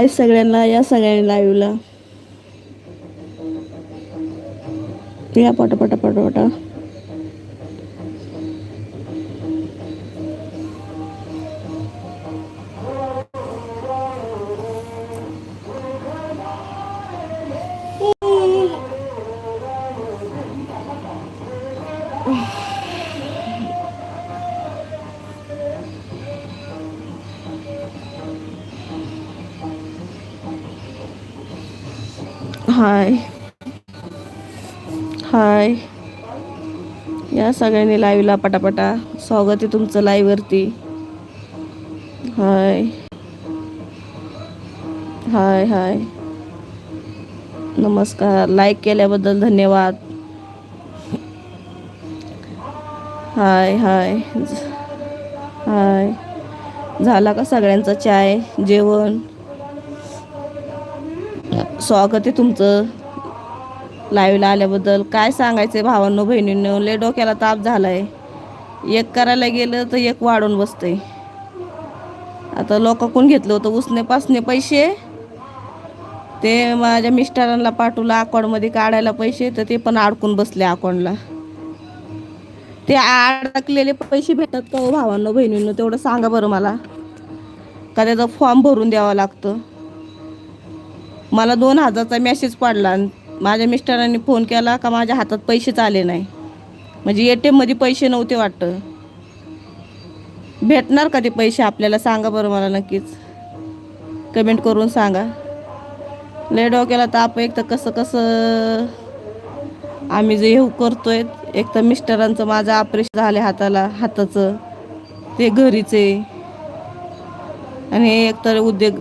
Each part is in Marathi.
बाय सगळ्यांना या सगळ्यांनी लाईव्हला या पटापटा पटापटा. हाय. हाय. या सगळ्यांनी लाईव्हला पटापटा स्वागत आहे तुमचं लाईव्हवरती हाय. हाय हाय. नमस्कार. लाईक केल्याबद्दल धन्यवाद. हाय हाय. हाय. झाला का सगळ्यांचा चाय? जेवण? स्वागत आहे तुमचं. लाईव्हला आल्याबद्दल काय सांगायचं भावांनो बहिणींनो? लय डोक्याला ताप झाला आहे एक करायला गेलं तर एक वाढून बसतंय. आता लोकांकडून घेतलं होतं उसने पासने पैसे. ते माझ्या मिस्टरांना पाठवलं अकाउंटमध्ये काढायला पैसे तर ते पण अडकून बसले अकाउंटला. ते अडकलेले पैसे भेटतात का हो भावांनो बहिणींनो? तेवढं सांगा बरं मला. का त्याचा फॉर्म भरून द्यावा लागतं? मला दोन हजारचा मेसेज पडला आणि माझ्या मिस्टरांनी फोन केला का माझ्या हातात पैसेच आले नाही. म्हणजे ए टी एममध्ये पैसे नव्हते वाटतं. भेटणार का ते पैसे आपल्याला सांगा बरं मला नक्कीच. कमेंट करून सांगा. लय डोक्याला ताप एक तर कसं कसं आम्ही जे हे आहे एक तर मिस्टरांचं माझं ऑपरेशन झालं हाताला हाताचं. ते घरीचे आणि एक तर उद्योग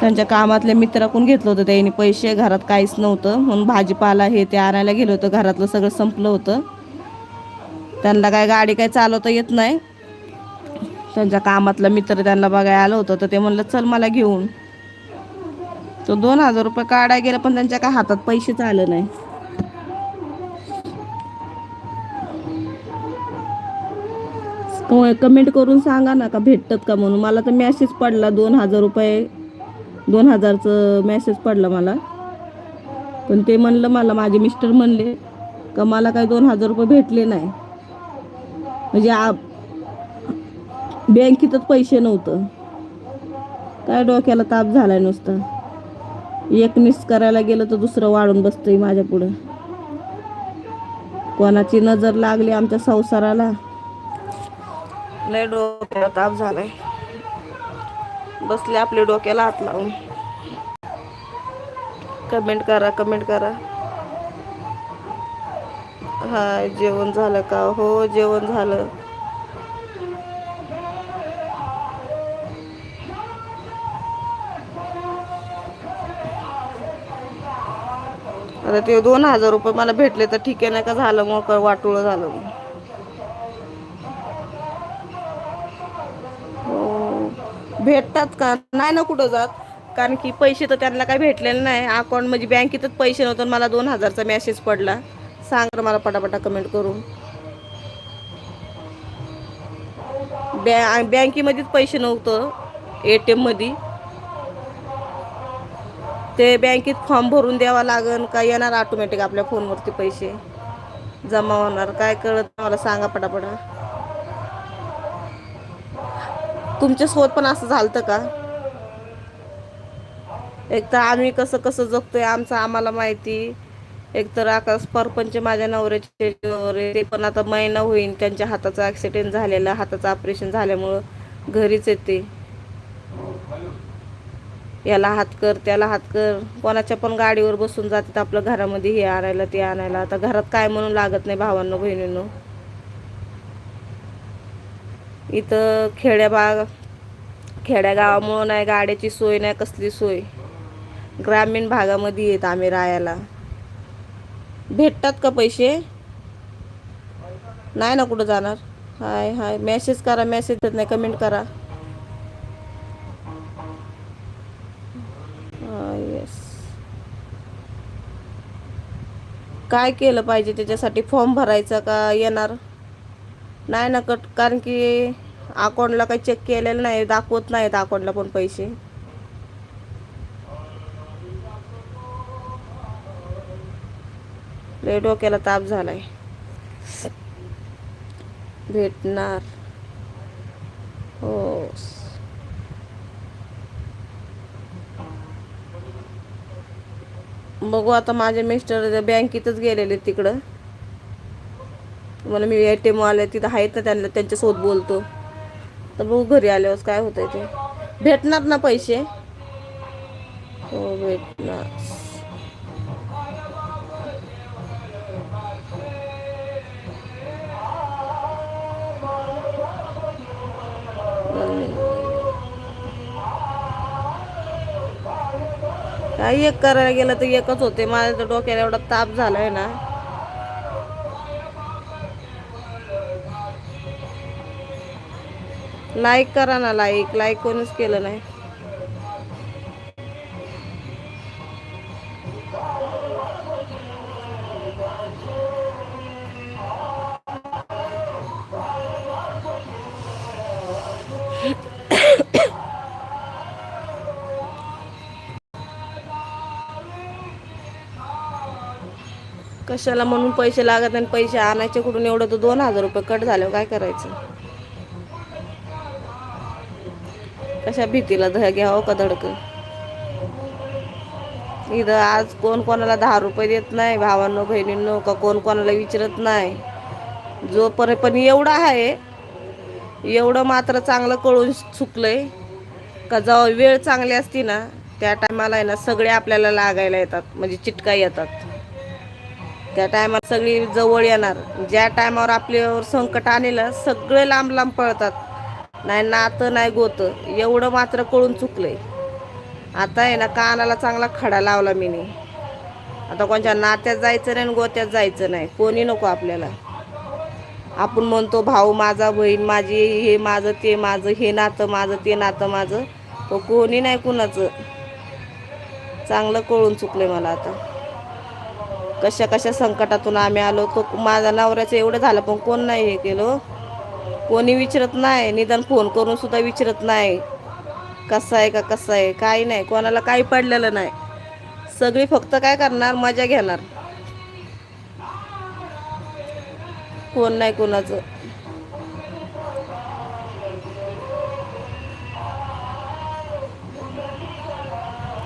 त्यांच्या कामातल्या मित्राकडून घेतलं होतं? त्यांनी पैसे घरात काहीच नव्हतं. म्हणून भाजीपाला हे ते आणायला गेलं होतं. घरातलं सगळं संपलं होतं. त्यांना काय गाडी काय चालवता येत नाही. त्यांच्या कामातला मित्र त्यांना बघायला आलं होतं. तर ते म्हणलं चल मला घेऊन. तो दोन हजार रुपये काढायला गेलं पण त्यांच्या काय हातात पैसेच आलं नाही. कमेंट करून सांगा ना का भेटतात का म्हणून? मला तर मेसेज पडला दोन हजार रुपये दोन हजारचं मेसेज पडला मला. पण ते म्हणलं मला माझे मिस्टर म्हणले का मला काय दोन हजार रुपये भेटले नाही. म्हणजे आ बँकेतच पैसे नव्हतं. काय डोक्याला ताप झालाय नुसतं. एक मिस करायला गेलं तर दुसरं वाढून बसतंय माझ्या पुढं. कोणाची नजर लागली आमच्या संसाराला? लय डोक्याला ताप झालाय. बसले आपले डोक्याला हात लावून. कमेंट करा कमेंट करा. हाय जेवण झालं का? हो जेवण झालं. आता ते दोन हजार रुपये मला भेटले तर ठीक आहे नाही का? झालं मग वाटोळं झालं. भेटतात का? नाही ना कुठं जात. कारण की पैसे तर त्यांना काही भेटलेले नाही. अकाउंट म्हणजे बँकेतच पैसे नव्हतं मला दोन हजारचा मेसेज पडला. सांग ना मला पटापटा कमेंट करून. बॅ बँकेमध्येच पैसे नव्हतं. ए टी एममध्ये ते बँकेत फॉर्म भरून द्यावा लागन का? येणार ऑटोमॅटिक आपल्या फोनवरती पैसे. जमा होणार. काय कळत मला सांगा पटापटा. तुमच्यासोबत पण असं झालं का? एक तर आम्ही कसं कसं जगतोय आमचं आम्हाला माहिती. एक तर आकाश परपंच माझ्या नवऱ्याचे ते पण आता महिना होईल त्यांच्या हाताचा ॲक्सिडेंट झालेला हाताचं ऑपरेशन झाल्यामुळं घरीच येते. याला हात कर त्याला हात कर. कोणाच्या पण गाडीवर बसून जातात आपलं घरामध्ये हे आणायला ते आणायला. आता घरात काय म्हणून लागत नाही भावांना बहिणींनो. इथं खेड्या भाग खेड्यागावामुळं नाही गाड्याची सोय नाही कसली सोय? ग्रामीण भागामध्ये येत आम्ही राहायला. भेटतात का पैसे? नाही ना कुठं जाणार. हाय हाय. मेसेज करा मेसेज देत नाही. कमेंट करा. येस काय केलं पाहिजे? त्याच्यासाठी फॉर्म भरायचा का? येणार? नाही ना कट कारण की अकाउंटला काही चेक केलेलं नाही दाखवत नाहीत अकाउंटला पण पैसे. लय डोक्याला ताप झालाय. भेटणार. हो. बघू आता माझे मिस्टर बँकेतच गेलेले तिकडं. मला मी ए टी एम आले तिथं आहेत ना त्यांना त्यांच्यासोबत बोलतो. तर बघू घरी आल्यावर काय होतंय ते. भेटणार ना पैसे? हो भेटणार. काही एक करायला गेलं तर एकच होते. माझ्या तर डोक्याला एवढा ताप झालाय ना. लाईक करा ना लाईक लाईक कोणीच केलं नाही. कशाला म्हणून पैसे लागत आणि पैसे आणायचे कुठून? एवढं तर दोन हजार रुपये कट झाल्यावर हो, काय करायचं? कशा भीतीला ध घ्यावं का धडक? इथं आज कोण कोणाला दहा रुपये देत नाही भावांनो बहिणींनो का कोण कोणाला विचारत नाही? जोपर्यंत पण एवढं आहे एवढं मात्र चांगलं कळून चुकलंय का जेव्हा वेळ चांगली असती ना त्या टायमाला आहे ना सगळे आपल्याला लागायला येतात म्हणजे चिटका येतात. त्या टायमाला सगळी जवळ येणार. ज्या टायमावर आपल्यावर संकट आलेलं सगळे लांब लांब पळतात. नाही नातं नाही गोत. एवढं मात्र कळून चुकलंय. आता आहे ना कानाला चांगला खडा लावला मी आता कोणत्या नात्यात जायचं नाही आणि गोत्यात जायचं नाही. कोणी नको आपल्याला. आपण म्हणतो भाऊ माझा बहीण माझी हे माझं ते माझं हे नातं माझं ते नातं माझं. तो कोणी नाही कुणाचं. चांगलं कळून चुकलंय मला आता. कशा कशा संकटातून आम्ही आलो तो माझा नवऱ्याचं एवढं झालं पण कोण नाही हे केलं. कोणी विचारत नाही निदान फोन करून सुद्धा विचारत नाही. कसं आहे का कसं आहे? काही नाही कोणाला काही पडलेलं नाही. सगळी फक्त काय करणार? मजा घेणार. कोण नाही कोणाचं.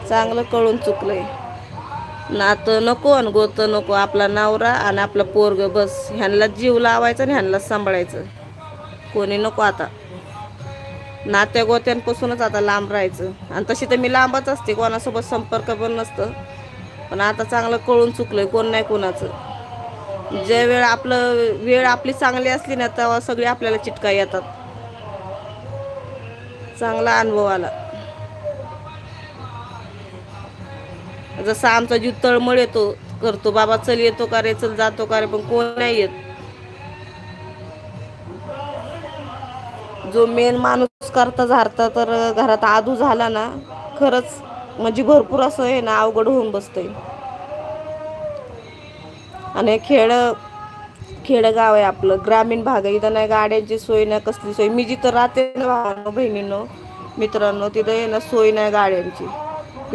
चांगलं कळून चुकलंय. नातं नको आणि गोत नको. आपला नवरा आणि आपला पोरग बस. ह्यांना जीव लावायचा आणि ह्यांना सांभाळायचं. कोणी नको आता. नात्या गोत्यांपासूनच आता लांब राहायचं. आणि तशी तर मी लांबच असते कोणासोबत संपर्क पण नसतं. पण आता चांगलं कळून चुकलं कोण नाही कोणाचं. ज्या वेळ आपलं वेळ आपली चांगली असली ना तेव्हा सगळी आपल्याला चिटका येतात. चांगला अनुभव आला. जसा आमचा जीव तळमळ येतो करतो बाबा चल येतो का रे चल जातो का रे पण कोण नाही येत. जो मेन माणूस करता झारता तर घरात आदू झाला ना खरंच म्हणजे भरपूर असं आहे ना अवघड होऊन बसतंय. आणि खेड खेडगाव आहे आपलं ग्रामीण भाग आहे. इथं नाही गाड्यांची सोय नाही कसली सोय. मी जिथं राहते ना बहिणींनो मित्रांनो तिथं आहे ना सोय नाही गाड्यांची.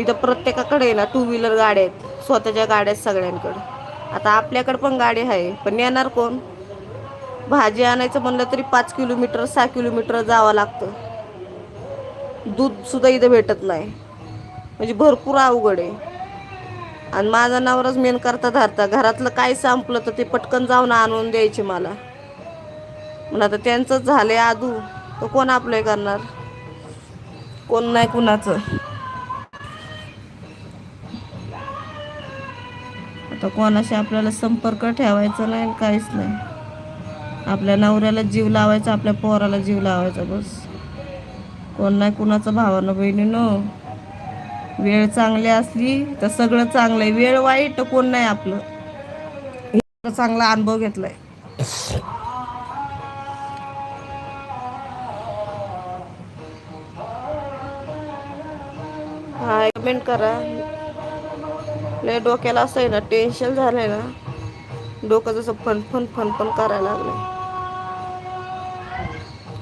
इथं प्रत्येकाकडे आहे ना टू व्हीलर गाड्या आहेत स्वतःच्या गाड्या आहेत सगळ्यांकडे. आता आपल्याकडे पण गाडी आहे पण येणार कोण? भाजी आणायचं म्हणलं तरी पाच किलोमीटर सहा किलोमीटर जावं लागतं. दूध सुद्धा इथं भेटत नाही. म्हणजे भरपूर अवघड आहे. आणि माझा नवराच मेन करता धरता घरातलं काय संपलं तर ते पटकन जाऊन आणून द्यायचे मला. मग आता त्यांचंच झाले आदू तर कोण आपलं करणार? कोण नाही कुणाचं? आता कोणाशी आपल्याला संपर्क ठेवायचा नाही काहीच नाही. आपल्या नवऱ्याला जीव लावायचा आपल्या पोराला जीव लावायचा बस. कोण नाही कुणाचं भावानं बहिणीनो. वेळ चांगली असली तर सगळं चांगलंय. वेळ वाईट कोण नाही आपलं. चांगला अनुभव घेतलाय. हा कमेंट करा. लय डोक्याला असं आहे ना टेन्शन झालंय ना. डोकं जसं फन फन फन फन करायला लागलंय.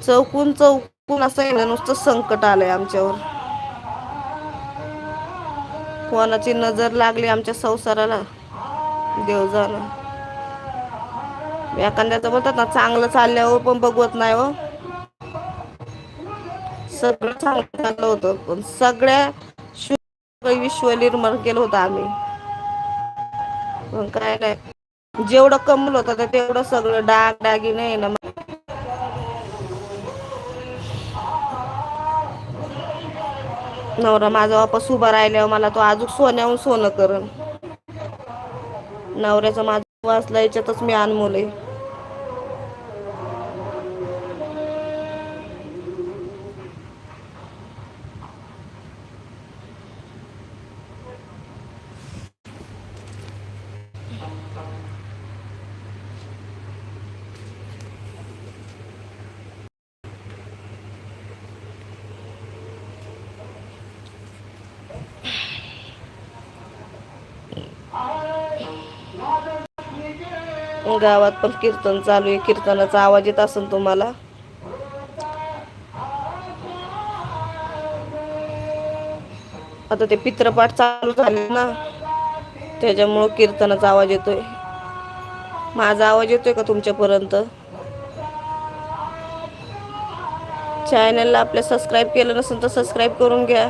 चौकून चौकून असं आहे ना नुसतं संकट आलंय आमच्यावर. कोणाची नजर लागली आमच्या संसाराला देव जाणं. एखाद्याचं बोलतात ना चांगलं चालल्यावर हो, पण बघवत नाही हो. सगळं चांगलं चाललं होतं पण सगळ्या विश्व निर्माण केलं होतं आम्ही. पण काय नाही जेवढं कमल होतं तर तेवढं सगळं डाग डागी नाही ना नवरा माझा वापस उभा राहिल्यावर मला तो अजून सोन्याहून सोनं करण. नवऱ्याचा माझं वाचला याच्यातच मी अनमोल आहे. गावात पण कीर्तन चालू आहे. कीर्तनाचा आवाज येत असेल तुम्हाला. आता ते पित्रपाठ चालू झाले ना त्याच्यामुळं कीर्तनाचा आवाज येतोय. माझा आवाज येतोय का तुमच्यापर्यंत? चॅनलला आपल्या सबस्क्राईब केलं नसेल तर सबस्क्राईब करून घ्या.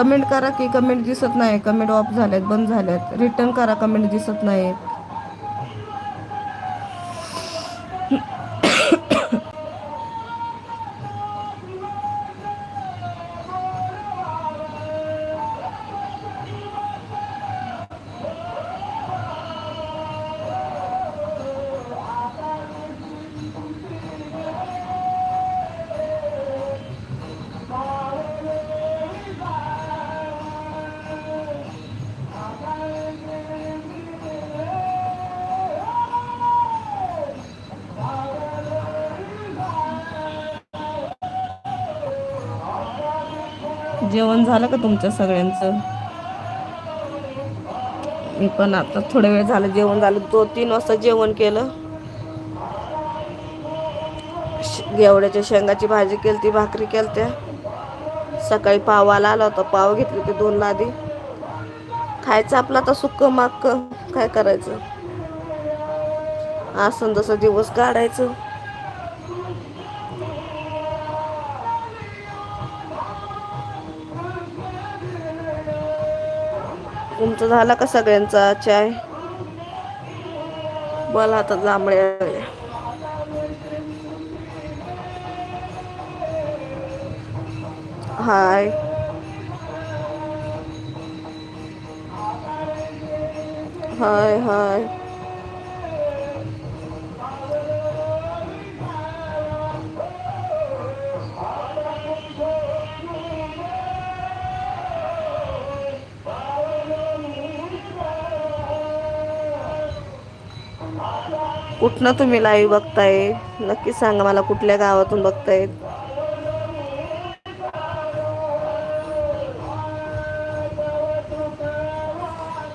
कमेंट करा की कमेंट दिसत नाही. कमेंट ऑफ झाल्यात बंद झाल्यात. रिटर्न करा कमेंट दिसत नाहीत जेवण झालं का तुमच्या सगळ्यांचं? मी पण आता थोडा वेळ झालं जेवण झालं. दोन तीन वाजता जेवण केलं. गेवड्याच्या शेंगाची भाजी केली ती भाकरी केलत्या. सकाळी पावाला आला होता पाव घेतले ते दोन लादी. खायचं आपलं आता सुक्क माक्क काय करायचं? असं तसं दिवस काढायचं. तुमचं झाला का सगळ्यांचा चाय? बोला आता जांभळे हाय. हाय हाय. कुठनं तुम्ही लाईव्ह बघताय? नक्की सांगा मला कुठल्या गावातून बघतायत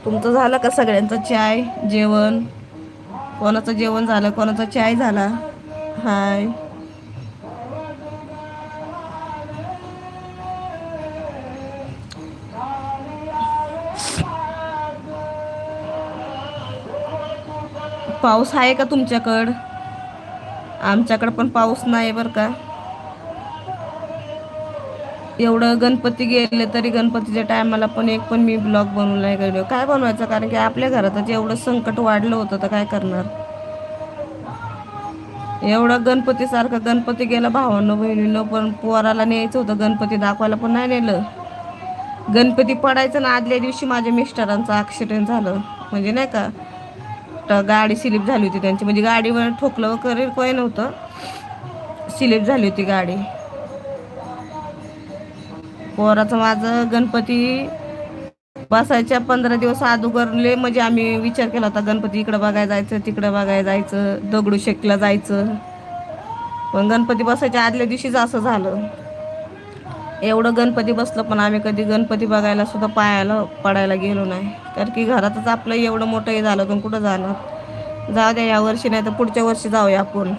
तुमचं झालं का सगळ्यांचं चाय? जेवण? कोणाचं जेवण झालं कोणाचा चाय झाला? हाय. पाऊस आहे का तुमच्याकडं? आमच्याकडं पण पाऊस नाही बरं का. एवढं गणपती गेले तरी गणपतीच्या टायमाला पण एक पण मी ब्लॉग बनवला नाही गेलो. काय बनवायचं? कारण की आपल्या घरातच एवढं संकट वाढलं होतं तर काय करणार? एवढं गणपतीसारखं गणपती गेला भावांनो बहिणीनं पण पोराला न्यायचं होतं. गणपती दाखवायला पण नाही नेलं. गणपती पडायचं ना आदल्या दिवशी माझ्या मिस्टरांचं ॲक्सिडेंट झालं. म्हणजे नाही का? तर uh, गाडी स्लिप झाली होती त्यांची. म्हणजे गाडीवर ठोकलं वगैरे काही नव्हतं. स्लिप झाली होती गाडी. पोराचं माझं गणपती बसायच्या पंधरा दिवस अगोदरले म्हणजे आम्ही विचार केला होता गणपती इकडं बघायला जायचं तिकडं बघायला जायचं दगडू शेकला जायचं. पण गणपती बसायच्या आदल्या दिवशीच असं झालं. एवढं गणपती बसलं पण आम्ही कधी गणपती बघायला सुद्धा पायाला पडायला गेलो नाही. तर की घरातच आपलं एवढं मोठं हे झालं पण कुठं जाणार? जाऊ द्या या वर्षी नाही तर पुढच्या वर्षी जाऊया आपण.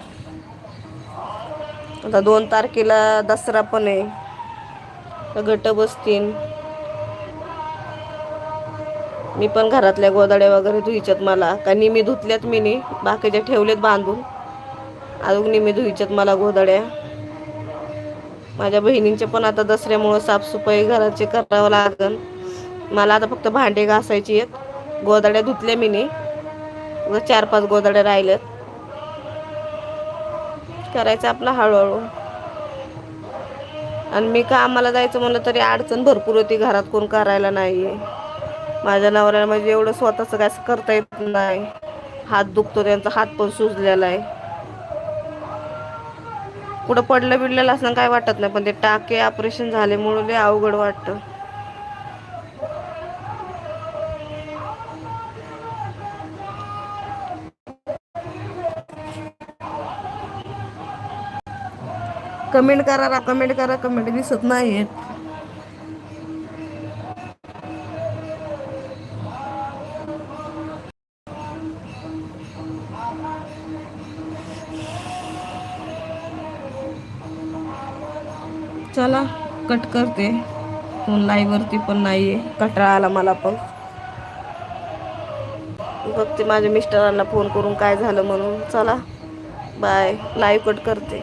आता दोन तारखेला दसरा पण आहे. घट बसतील मी पण घरातल्या गोदाड्या वगैरे धुईच्यात मला. का निमी धुतल्यात मीनी बाकीच्या ठेवलेत बांधून. अजून निमी धुईच्यात मला गोदाड्या माझ्या बहिणींचे पण आता दसऱ्यामुळं साफसफाई घराचे करावं लागल मला आता फक्त भांडे घासायची आहेत. गोदाड्या धुतल्या मी व चार पाच गोदाड्या राहिल्यात. करायचं आपलं हळूहळू. आणि मी कामाला जायचं म्हणलं तरी अडचण भरपूर होती. घरात कोण करायला नाही माझ्या नवऱ्याला म्हणजे एवढं स्वतःचं काय करता येत नाही. हात दुखतो त्यांचा हात पण सुजलेला आहे. कुठं पडलं बिडलेलं असं काय वाटत नाही पण ते टाके ऑपरेशन झाल्यामुळे लय अवघड वाटतं. कमेंट करा कमेंट करा कमेंट दिसत नाहीत कट करते. फोन लाईव्हवरती पण नाही आहे कटाळा आला मला पण. बघते माझ्या मिस्टरांना फोन करून काय झालं म्हणून. चला बाय लाईव्ह कट करते.